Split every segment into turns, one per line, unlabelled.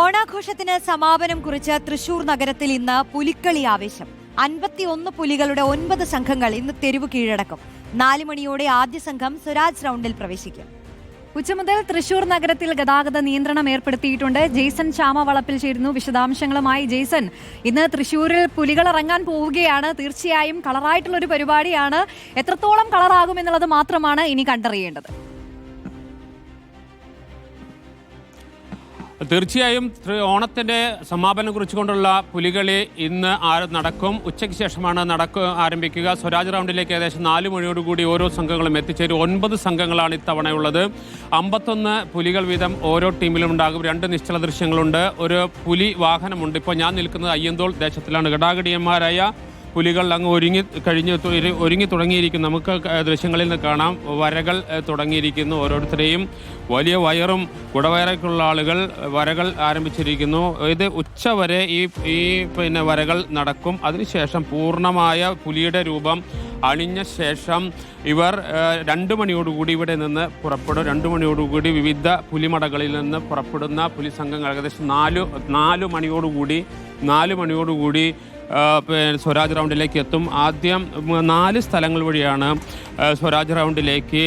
ഓണാഘോഷത്തിന് സമാപനം കുറിച്ച് തൃശൂർ നഗരത്തിൽ ഇന്ന് പുലിക്കളി ആവേശം. അൻപത്തിയൊന്ന് പുലികളുടെ ഒൻപത് സംഘങ്ങൾ ഇന്ന് തെരുവ് കീഴടക്കും. നാല് മണിയോടെ ആദ്യ സംഘം സ്വരാജ് റൗണ്ടിൽ പ്രവേശിക്കും.
ഉച്ചമുതൽ തൃശൂർ നഗരത്തിൽ ഗതാഗത നിയന്ത്രണം ഏർപ്പെടുത്തിയിട്ടുണ്ട്. ജെയ്സൺ വളപ്പിൽ ചേരുന്നു വിശദാംശങ്ങളുമായി ജെയ്സൺ. ഇന്ന് തൃശൂരിൽ പുലികൾ ഇറങ്ങാൻ പോവുകയാണ്. തീർച്ചയായും കളറായിട്ടുള്ള ഒരു പരിപാടിയാണ്. എത്രത്തോളം കളറാകും എന്നുള്ളത് മാത്രമാണ് ഇനി കണ്ടറിയേണ്ടത്.
തീർച്ചയായും ഓണത്തിന്റെ സമാപനം കുറിച്ചുകൊണ്ടുള്ള പുലികളി ഇന്ന് നടക്കും. ഉച്ചയ്ക്ക് ശേഷമാണ് നടക്ക ആരംഭിക്കുക. സ്വരാജ് റൗണ്ടിലേക്ക് ഏകദേശം നാല് മണിയോടുകൂടി ഓരോ സംഘങ്ങളും എത്തിച്ചേരും. ഒൻപത് സംഘങ്ങളാണ് ഇത്തവണയുള്ളത്. അമ്പത്തൊന്ന് പുലികൾ വീതം ഓരോ ടീമിലും ഉണ്ടാകും. രണ്ട് നിശ്ചല ദൃശ്യങ്ങളുണ്ട്. ഒരു പുലി വാഹനമുണ്ട്. ഇപ്പോൾ ഞാൻ നിൽക്കുന്നത് അയ്യന്തോൾ ദേശത്തിലാണ്. ഗടാഗടിയന്മാരായ പുലികൾ അങ്ങ് ഒരുങ്ങി കഴിഞ്ഞ് ഒരുങ്ങി തുടങ്ങിയിരിക്കുന്നു. നമുക്ക് ദൃശ്യങ്ങളിൽ നിന്ന് കാണാം. വരകൾ തുടങ്ങിയിരിക്കുന്നു ഓരോരുത്തരെയും. വലിയ വയറും കുടവയറൊക്കെയുള്ള ആളുകൾ വരകൾ ആരംഭിച്ചിരിക്കുന്നു. ഇത് ഉച്ച വരെ ഈ ഈ പിന്നെ വരകൾ നടക്കും. അതിനുശേഷം പൂർണമായ പുലിയുടെ രൂപം അണിഞ്ഞ ശേഷം ഇവർ രണ്ടു മണിയോടുകൂടി ഇവിടെ നിന്ന് പുറപ്പെടും. രണ്ട് മണിയോടുകൂടി വിവിധ പുലിമടകളിൽ നിന്ന് പുറപ്പെടുന്ന പുലി സംഘങ്ങൾ ഏകദേശം നാല് നാല് മണിയോടുകൂടി നാല് മണിയോടുകൂടി പിന്നെ സ്വരാജ് റൗണ്ടിലേക്ക് എത്തും. ആദ്യം നാല് സ്ഥലങ്ങൾ വഴിയാണ് സ്വരാജ് റൗണ്ടിലേക്ക്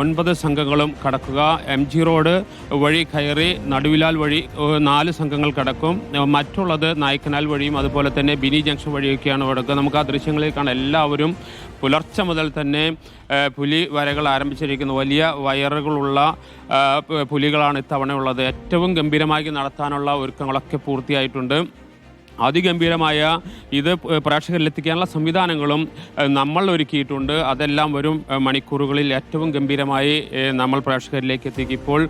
ഒൻപത് സംഘങ്ങളും കടക്കുക. എം ജി റോഡ് വഴി കയറി നടുവിലാൽ വഴി നാല് സംഘങ്ങൾ കടക്കും. മറ്റുള്ളത് നായ്ക്കനാൽ വഴിയും അതുപോലെ തന്നെ ബിനി ജംഗ്ഷൻ വഴിയൊക്കെയാണ് കടക്കുക. നമുക്ക് ആ ദൃശ്യങ്ങളിൽ കാണാം എല്ലാവരും പുലർച്ചെ മുതൽ തന്നെ പുലി വരകൾ ആരംഭിച്ചിരിക്കുന്നു. വലിയ വയറുകളുള്ള പുലികളാണ് ഇത്തവണയുള്ളത് ഏറ്റവും ഗംഭീരമായി നടത്താനുള്ള ഒരുക്കങ്ങളൊക്കെ പൂർത്തിയായിട്ടുണ്ട്. അതിഗംഭീരമായ ഇത് പ്രേക്ഷകരിലെത്തിക്കാനുള്ള സംവിധാനങ്ങളും നമ്മൾ ഒരുക്കിയിട്ടുണ്ട്. അതെല്ലാം വരും മണിക്കൂറുകളിൽ ഏറ്റവും ഗംഭീരമായി നമ്മൾ പ്രേക്ഷകരിലേക്ക് എത്തിക്കും ഇപ്പോൾ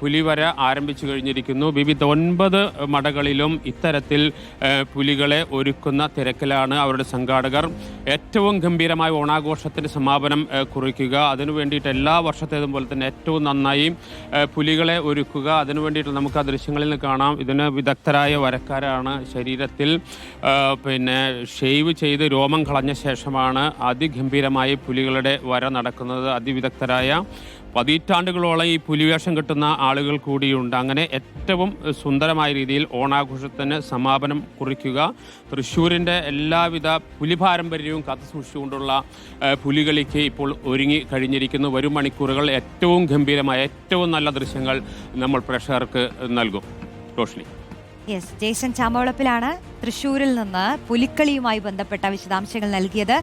പുലിവര ആരംഭിച്ചു കഴിഞ്ഞിരിക്കുന്നു. വിവിധ ഒൻപത് മടകളിലും ഇത്തരത്തിൽ പുലികളെ ഒരുക്കുന്ന തിരക്കിലാണ് അവരുടെ സംഘാടകർ. ഏറ്റവും ഗംഭീരമായ ഓണാഘോഷത്തിന്റെ സമാപനം കുറിക്കുക. അതിനു വേണ്ടിയിട്ട് എല്ലാ വർഷത്തേതും പോലെ തന്നെ ഏറ്റവും നന്നായി പുലികളെ ഒരുക്കുക. അതിനു വേണ്ടിയിട്ട് നമുക്ക് ആ ദൃശ്യങ്ങളിൽ കാണാം. ഇതിന് വിദഗ്ധരായ വരക്കാരാണ് ശരീരത്തിൽ പിന്നെ ഷെയ്വ് ചെയ്ത് രോമം കളഞ്ഞ ശേഷമാണ് അതിഗംഭീരമായി പുലികളുടെ വര നടക്കുന്നത്. അതിവിദഗ്ധരായ പതിറ്റാണ്ടുകളോളം ഈ പുലിവേഷം കിട്ടുന്ന ആളുകൾ കൂടിയുണ്ട്. അങ്ങനെ ഏറ്റവും സുന്ദരമായ രീതിയിൽ ഓണാഘോഷത്തിന് സമാപനം കുറിക്കുക. തൃശ്ശൂരിന്റെ എല്ലാവിധ പുലി പാരമ്പര്യവും കാത്തു സൂക്ഷിച്ചുകൊണ്ടുള്ള പുലികളിക്ക് ഇപ്പോൾ ഒരുങ്ങി കഴിഞ്ഞിരിക്കുന്നു. വരും മണിക്കൂറുകൾ ഏറ്റവും ഗംഭീരമായ ഏറ്റവും നല്ല ദൃശ്യങ്ങൾ നമ്മൾ പ്രേക്ഷകർക്ക് നൽകും. റോഷ്നി.
യെസ് ജേസൺ ചാമവളപ്പിലാണ് തൃശ്ശൂരിൽ നിന്ന് പുലിക്കളിയുമായി ബന്ധപ്പെട്ട വിശദാംശങ്ങൾ നൽകിയത്.